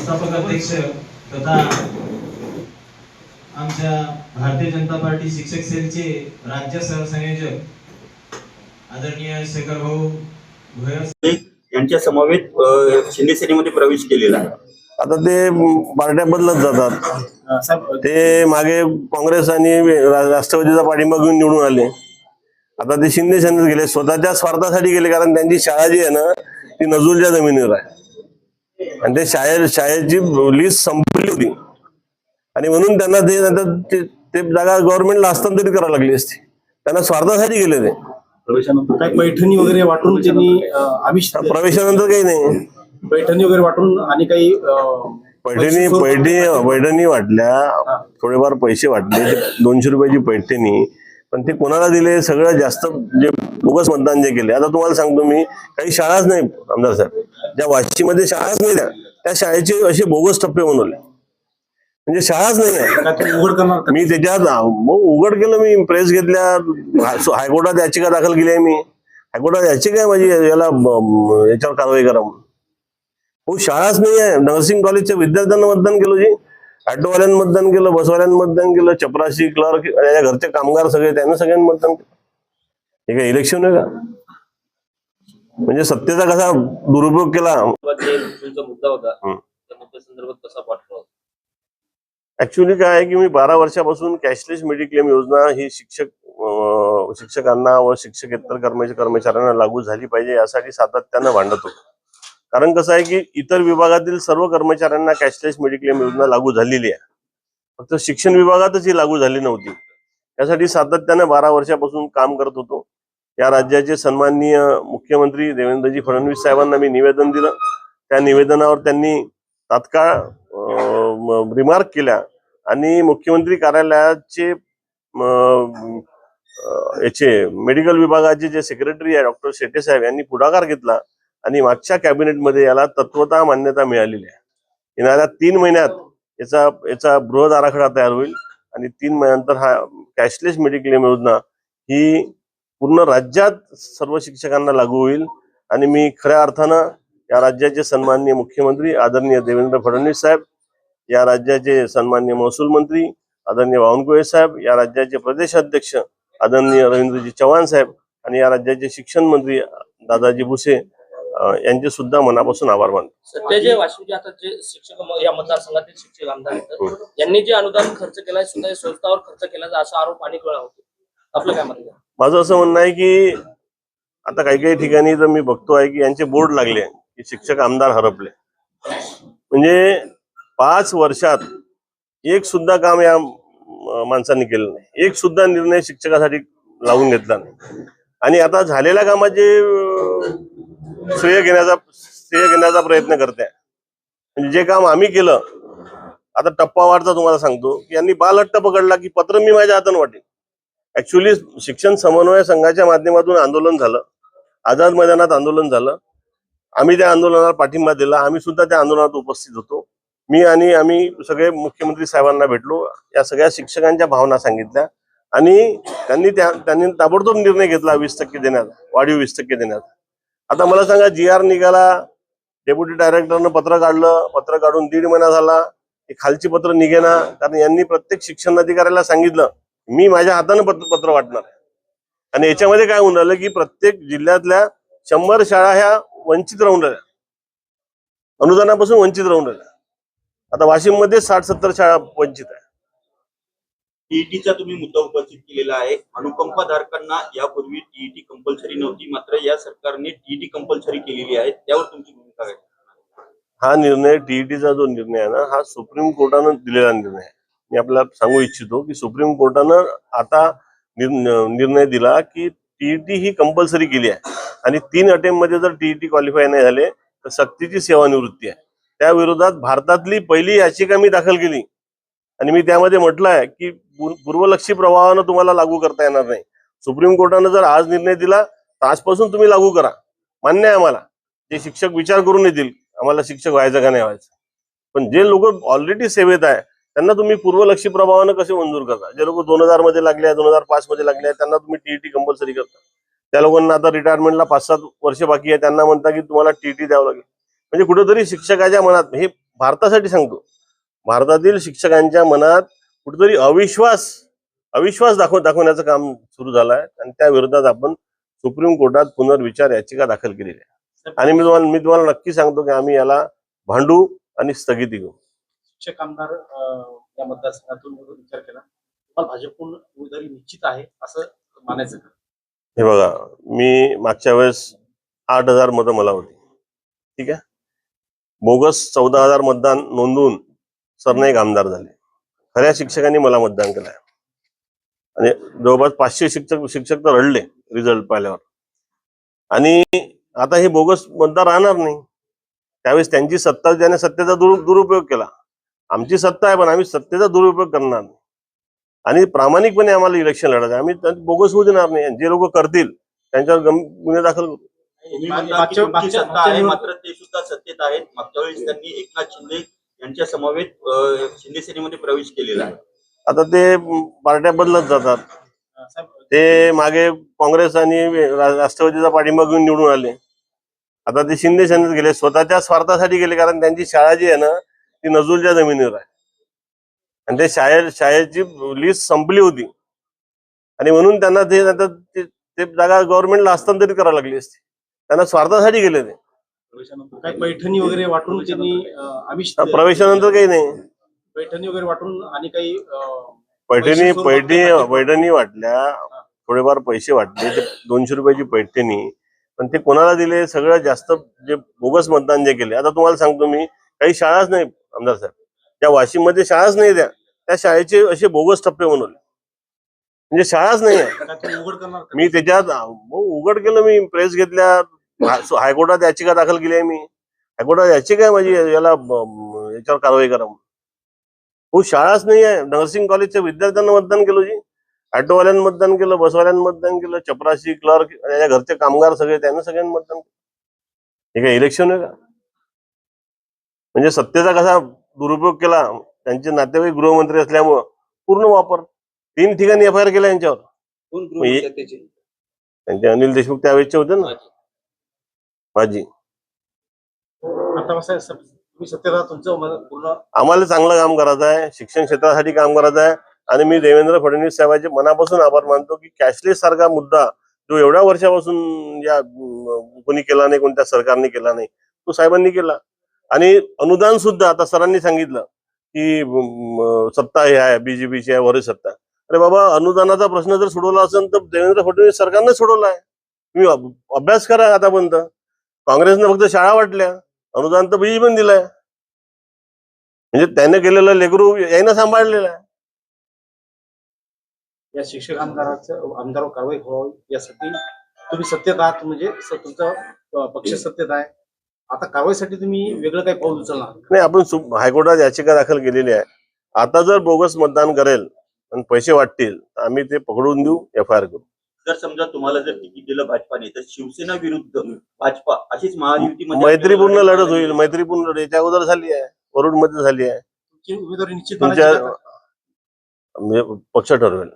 संस्थापक अध्यक्ष तथा आमच्या भारतीय जनता पार्टी शिक्षक सेलचे राज्य सहसंयोजक आदरणीय शेखर भाऊ यांच्या समवेत शिंदे सेनेमध्ये प्रवेश केलेला आहे. आता ते पार्ट्या बदलत जातात. ते मागे काँग्रेस आणि राष्ट्रवादीचा पाठिंबा घेऊन निवडून आले. आता ते शिंदे सेनेत गेले. स्वतःच्या स्वार्थासाठी गेले कारण त्यांची शाळा जी आहे ना ती नजूलच्या जमिनीवर आहे. आणि ते शाळे शाळेची लिस्ट संपली होती. आणि म्हणून त्यांना ते नंतर ते जागा गव्हर्नमेंटला हस्तांतरित करावी लागली असती. त्यांना स्वार्थासाठी गेले ते. प्रवेशानंतर काय पैठणी वगैरे वाटून त्यांनी आमिष प्रवेशानंतर काही नाही. पैठणी वगैरे वाटून आणि काही पैठणी पैठी पैठणी वाटल्या. थोडेफार पैसे वाटले. दोनशे रुपयाची पैठणी. पण ते कोणाला दिले सगळं जास्त जे बोगस मतदान जे केले आता तुम्हाला सांगतो मी काही शाळाच नाही आमदार साहेब. ज्या वाशीमध्ये शाळाच नाही त्या त्या शाळेचे असे बोगस टप्पे बनवले. म्हणजे शाळाच नाही आहे? मी त्याच्यात उघड केलं मी प्रेस घेतल्या हाय- हायकोर्टात याचिका दाखल केली आहे मी. हायकोर्टात याचिका आहे माझी याला याच्यावर कारवाई करा म्हणून. हो शाळाच नाही आहे. नर्सिंग कॉलेजच्या विद्यार्थ्यांना मतदान केलं जी. ऑटोवाल्यानं मतदान केलं बसवाल्यानं मतदान केलं चपराशी क्लर्क याच्या घरचे कामगार सगळे त्यांना सगळ्यांनी मतदान केलं. हे काय इलेक्शन आहे का? म्हणजे सत्तेचा कसा दुरुपयोग केला? मुद्दा होता ऍक्च्युली काय आहे की मी बारा वर्षापासून कॅशलेस मेडिक्लेम योजना ही शिक्षक शिक्षकांना व शिक्षकेतर कर्मचारी कर्मचाऱ्यांना लागू झाली पाहिजे यासाठी सातत्यानं भांडतो होतो. कारण कसं आहे की इतर विभागातील सर्व कर्मचाऱ्यांना कॅशलेस मेडिक्लेम योजना लागू झालेली आहे. फक्त शिक्षण विभागातच ही लागू झाली नव्हती. त्यासाठी सातत्यानं बारा वर्षापासून काम करत होतो. या राज्याचे सन्माननीय मुख्यमंत्री देवेंद्रजी फडणवीस साहेबांना मी निवेदन दिलं. त्या निवेदनावर त्यांनी तात्काळ रिमार्क केल्या आणि मुख्यमंत्री कार्यालयाचे याचे मेडिकल विभागाचे जे सेक्रेटरी आहे डॉक्टर शेटे साहेब यांनी पुढाकार घेतला. आणि मागच्या कॅबिनेटमध्ये याला तत्वता मान्यता मिळालेली आहे. येणाऱ्या तीन महिन्यात याचा याचा बृहद आराखडा तयार होईल आणि तीन महिन्यानंतर हा कॅशलेस मेडिक्लेम योजना ही पूर्ण राज्यात सर्व शिक्षकांना लागू होईल. आणि मी खऱ्या अर्थानं या राज्याचे सन्माननीय मुख्यमंत्री आदरणीय देवेंद्र फडणवीस साहेब या राज्याचे सन्माननीय महसूल मंत्री आदरणीय बावनकुळे साहेब या राज्याचे प्रदेश अध्यक्ष आदरणीय रवींद्रजी चव्हाण साहेब आणि या राज्याचे शिक्षण मंत्री दादाजी भुसे यांचे सुद्धा मनापासून आभार मानतो. सध्या जे वाशिमचे आता जे शिक्षक या मतदारसंघातील शिक्षक आमदार आहेत यांनी जे अनुदान खर्च केलाय स्वतः संस्थावर खर्च केला असा आरोप अनेक वेळा होतो. आपलं काय म्हणणं? माझं असं म्हणणं आहे की आता काही काही ठिकाणी तर मी बघतो आहे की यांचे बोर्ड लागले की शिक्षक आमदार हरपले. म्हणजे पाच वर्षात एक सुद्धा काम या माणसांनी केलं नाही. एक सुद्धा निर्णय शिक्षकासाठी लावून घेतला नाही. आणि आता झालेल्या कामाचे श्रेय घेण्याचा श्रेय घेण्याचा प्रयत्न करते म्हणजे जे काम आम्ही केलं आता टप्पा वाढचा तुम्हाला सांगतो की यांनी बालहट्ट पकडला की पत्र मी माझ्या हातानं वाटेन ऍक्च्युली शिक्षण समन्वय संघाच्या माध्यमातून आंदोलन झालं. आझाद मैदानात आंदोलन झालं. आम्ही त्या आंदोलनाला पाठिंबा दिला. आम्ही सुद्धा त्या आंदोलनात उपस्थित होतो. मी आणि आम्ही सगळे मुख्यमंत्री साहेबांना भेटलो. या सगळ्या शिक्षकांच्या भावना सांगितल्या. आणि त्यांनी त्या त्यांनी ताबडतोब निर्णय घेतला वीस टक्के देण्याचा वाढीव वीस टक्के देण्याचा आता मला सांगा जी आर निघाला डेप्युटी डायरेक्टरनं पत्र काढलं पत्र काढून दीड महिना झाला ते खालची पत्र निघेना कारण यांनी प्रत्येक शिक्षण अधिकाऱ्याला सांगितलं मी माझ्या हातानं पत्र पत्र वाटणार. आहे आणि याच्यामध्ये काय होऊन राहिलं की प्रत्येक जिल्ह्यातल्या शंभर शाळा ह्या वंचित राहून राहिल्या. अनुदानापासून वंचित राहून राहिल्या. आता वाशिममध्ये साठ सत्तर शाळा वंचित आहे टीईटीचा तुम्ही मुद्दा उपस्थित केलेला आहे. अनुकंपा धारकांना यापूर्वी टीईटी कंपल्सरी नव्हती मात्र या सरकारने टीईटी कंपल्सरी केलेली आहे. त्यावर तुमची भूमिका काय? हा निर्णय टीईटीचा जो निर्णय आहे ना हा सुप्रीम कोर्टानं दिलेला निर्णय आहे. मी आपल्याला सांगू इच्छितो की सुप्रीम कोर्टानं आता निर्णय दिला की टीईटी ही कंपल्सरी केली आहे. आणि तीन अटेम्प्टमध्ये जर टीईटी क्वालिफाय नाही झाले तर सक्तीची सेवानिवृत्ती आहे. त्या विरोधात भारतातली पहिली याचिका मी दाखल केली. आणि मी त्यामध्ये म्हटलं आहे की पूर्वलक्षी प्रभावानं तुम्हाला लागू करता येणार नाही. सुप्रीम कोर्टानं जर आज निर्णय दिला तर आजपासून तुम्ही लागू करा. मान्य आहे आम्हाला. जे शिक्षक विचार करून येतील आम्हाला शिक्षक व्हायचं का नाही व्हायचं. पण जे लोक ऑलरेडी सेवेत आहे त्यांना तुम्ही पूर्वलक्षी प्रभावानं कसे मंजूर करता? जे लोक दोन हजारमध्ये लागले दोन हजार पाच मध्ये लागले त्यांना तुम्ही टीईटी कंपल्सरी करता. त्या लोकांना आता रिटायरमेंटला पाच सात वर्ष बाकी आहे त्यांना म्हणता की तुम्हाला टीईटी द्यावं लागेल. म्हणजे कुठेतरी शिक्षकाच्या मनात हे भारतासाठी सांगतो भारतातील शिक्षकांच्या मनात कुठेतरी अविश्वास अविश्वास दाखव दाखवण्याचं काम सुरू झालं आहे आणि त्या विरोधात आपण सुप्रीम कोर्टात पुनर्विचार याचिका दाखल केलेली आहे. आणि मी तुम्हाला मी तुम्हाला नक्की सांगतो की आम्ही याला भांडू आणि स्थगिती घेऊ शिक्षक आमदार या मतदारसंघातून विचार केला. भाजपकडून उमेदवारी निश्चित आहे असं मानायचं? हे बघा मी मागच्या वेळेस आठ हजार मतं मला होती. ठीक आहे? बोगस चौदा हजार मतदान नोंदवून सरनाईक आमदार झाले. खऱ्या शिक्षकांनी मला मतदान केलंय. आणि जवळपास पाचशे शिक्षक शिक्षक तर रडले रिझल्ट पाहिल्यावर. आणि आता हे बोगस मतदार राहणार नाही. त्यावेळेस त्यांची सत्ता ज्याने त्याने सत्तेचा दुरु दुरुपयोग केला. आमची सत्ता आहे पण आम्ही सत्तेचा दुरुपयोग करणार नाही. आणि प्रामाणिकपणे आम्हाला इलेक्शन लढायचं आम्ही बोगस होऊ देणार नाही. जे लोक करतील त्यांच्यावर गुन्हे दाखल करू. मागच्या- सत्ता आहे मात्र ते सुद्धा सत्तेत आहेत. मागच्या वेळेस त्यांनी एकनाथ शिंदे यांच्या समवेत शिंदे सेनेमध्ये प्रवेश केलेला आहे. आता ते पार्ट्या बदलत जातात. ते मागे काँग्रेस आणि राष्ट्रवादीचा पाठिंबा घेऊन निवडून आले. आता ते शिंदे सेनेत गेले स्वतःच्या स्वार्थासाठी गेले कारण त्यांची शाळा जी आहे ना ती नजूलच्या जमिनीवर आहे. आणि ते शाळे शाळेची लिस्ट संपली होती. आणि म्हणून त्यांना ते आता ते जागा गव्हर्नमेंटला हस्तांतरित करावी लागली असती. त्यांना स्वार्थासाठी गेले ते. काही पैठणी वगैरे वाटून त्यांनी आमिष प्रवेशानंतर काही नाही. पैठणी वगैरे वाटून आणि काही अं, पैठणी पैसे पैठणी पैठणी वाटल्या थोडेफार पैसे वाटले ते दोनशे रुपयाची पैठणी. पण ते कोणाला दिले सगळ्यात जास्त जे बोगस मतदान जे केले आता तुम्हाला सांगतो मी काही शाळाच नाही आमदार साहेब. त्या वाशिममध्ये शाळाच नाही त्या त्या शाळेचे असे बोगस टप्पे बनवले. म्हणजे शाळाच नाही आहे. काय तुम्ही उघड करणार का? मी त्याच्यात उघड केलं मी प्रेस घेतल्या हायकोर्टात याचिका दाखल केली आहे मी. हायकोर्टात याचिका आहे माझी याला याच्यावर कारवाई करा म्हणून. हो शाळाच नाही आहे. नर्सिंग कॉलेजच्या विद्यार्थ्यांना मतदान केलं जी. ऑटोवाल्यांना मतदान केलं बसवाल्यांना मतदान केलं चपराशी क्लर्क त्याच्या घरचे कामगार सगळे त्यांना सगळ्यांना मतदान केलं. हे काय इलेक्शन आहे का? म्हणजे सत्तेचा कसा दुरुपयोग केला? त्यांचे नातेवाईक गृहमंत्री असल्यामुळं पूर्ण वापर. तीन ठिकाणी एफ आय आर केला यांच्यावर. त्यांचे? अनिल देशमुख त्यावेळेसचे होते ना. माझी आता कसं आहे, सप- तुम्ही सत्तेत आहात, तुमचं मत पूर्ण आम्हाला चांगलं काम करायचं आहे शिक्षण क्षेत्रासाठी काम करायचं आहे. आणि मी देवेंद्र फडणवीस साहेबांचे मनापासून आभार मानतो की कॅशलेस सारखा मुद्दा जो एवढ्या वर्षापासून या अं, कोणी केला नाही कोणत्या सरकारने केला नाही तो साहेबांनी केला. आणि अनुदान सुद्धा आता सरांनी सांगितलं की अं, सत्ता हे आहे बीजेपीची आहे वरील सत्ता अरे बाबा अनुदानाचा प्रश्न जर सोडवला असेल तर देवेंद्र फडणवीस सरकारने सोडवला आहे. तुम्ही अभ- अभ्यास करा आतापर्यंत. काँग्रेसनं फक्त शाळा वाटल्या. अनुदान तर बीजेपी पण दिलंय. म्हणजे त्याने केलेलं लेकरू यानं सांभाळलेलं आहे. या शिक्षक आमदाराचं आमदारावर कारवाई व्हावी यासाठी तुम्ही सत्तेत आहात म्हणजे तुमचा पक्ष सत्तेत आहे. आता कारवाईसाठी तुम्ही वेगळं काही पाऊल उचलणार? नाही आपण हायकोर्टात याचिका दाखल केलेली आहे. आता जर बोगस मतदान करेल आणि पैसे वाटतील तर आम्ही ते पकडून देऊ एफ आय आर करू. जर समजा तुम्हाला जर तिकीट दिलं भाजपाने तर शिवसेना विरुद्ध भाजपा अशीच महायुतीमध्ये मैत्रीपूर्ण लढत होईल. मैत्रीपूर्ण लढत. याच्या अगोदर झाली आहे. वरुडमध्ये झाली आहे. तुमची उमेदवारी निश्चित तुमच्या? म्हणजे पक्ष ठरवेल.